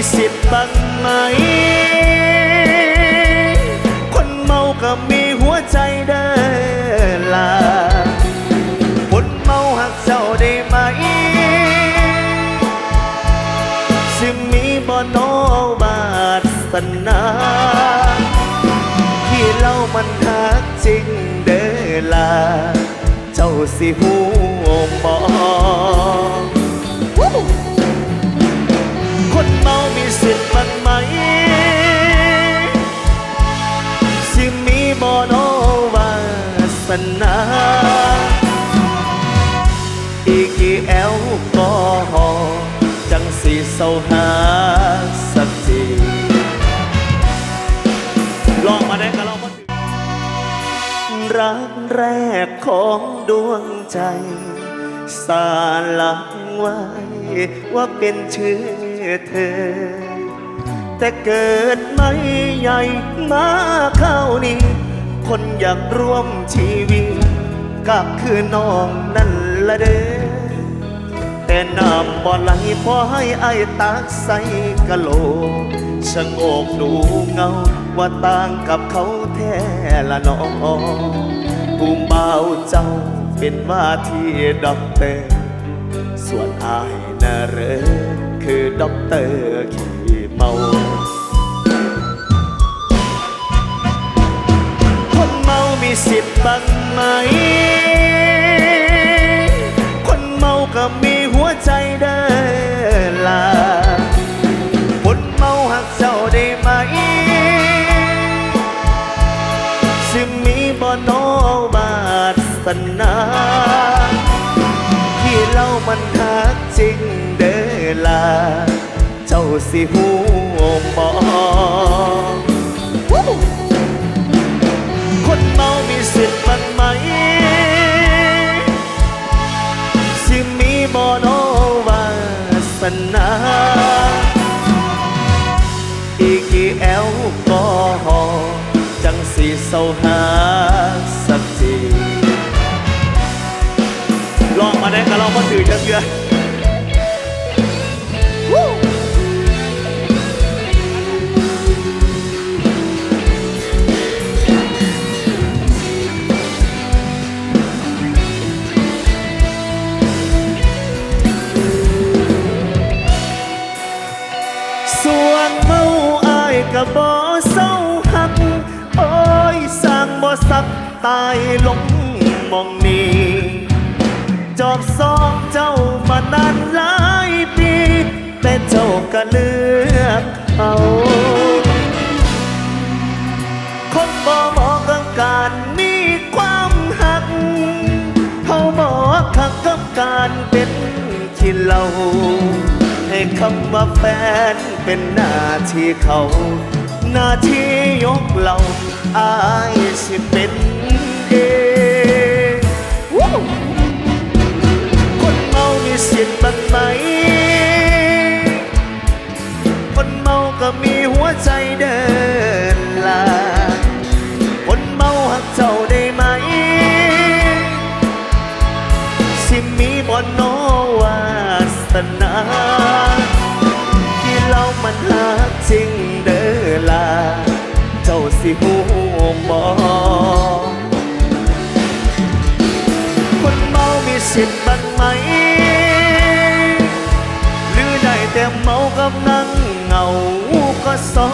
มีสิทธิ์บ้างไหม คนเมาก็มีหัวใจเด้อล่ะคนเมาหักเจ้าได้ไหม สิมีบ่โนบาดสนาที่เล่ามันหักจริงเด้อล่ะเจ้าสิหูบ สนา อีกกี่แอลกอฮอล์จังสีเศร้าหาสักทีลองมาได้ก็ลองมาถึงรักแรกของดวงใจ สาลักไว้ว่าเป็นชื่อเธอ แต่เกิดไม่ใหญ่มาเข้านี้ คนอยากร่วมชีวิตกับคือน้องนั่นละเด้อแต่น้ำบ่ไหลพอให้ไอ้ายตักใส่กะโหลกชะโงกดูเงาว่าต่างกับเขาแท้ละน้องผู้เมาเจ้าเป็นว่าที่ด็อกเตอร์ ส่วนอายน่ะเรอคือด็อกเตอร์ขี้เมา มีสิทธิ์บ้างไหม คนเมาก็มีหัวใจเด้อล่ะคนเมาหักเจ้าได้ไหม สิมีบ่โนบาสนาที่เล่ามันหักจริงเด้อล่ะเจ้าสิหูบอค นา อีกกี่แอลกอฮอล์จังสีเศร้าหาสักทีลองมาได้ก็ลองมาถือจังเดือ ก็บ่เศร้าหัก โอ้ยสร้างบ่สักตายลงมองนี้จอบซองเจ้ามานานหลายปี แต่เจ้าก็เลือกเอาคนบ่เหมาะกับการมีความหักเขาบอกหักกับการเป็นขี้เหล่า ให้คำว่าแฟนเป็นหน้าที่เขา หน้าที่ยกเราอายสิเป็นเองคนเมามีสิทธิ์บ้างไหม คนเมาก็มีหัวใจ สิหูบ่คนเมามีสิทธิ์บ้างไหม หรือได้แต่เมากับนั่งเหงาก็สอ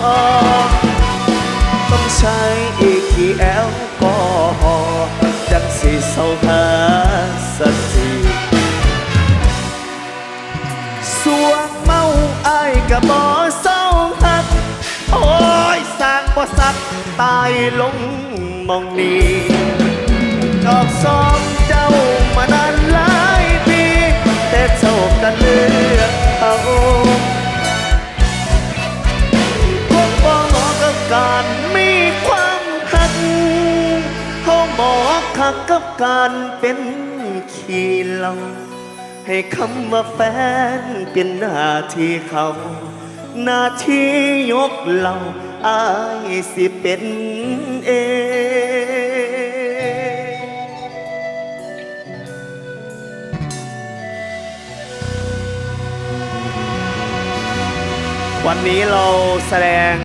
ต้องใช้อีกกี่แอลกอฮอล์จังสิเศร้าหาายลงมองนี้จอบซ้อมเจ้ามานานหลายปี แต่เจ้าก็เลือกเอาพวกบ่เหมาะกับการมีความหักเขาหมาะคักกับการเป็นขี้เหล่าให้คำว่าแฟนเป็นหน้าที่เขา หน้าที่ยกเรา อายสิเป็นเองวันนี้เราแสดง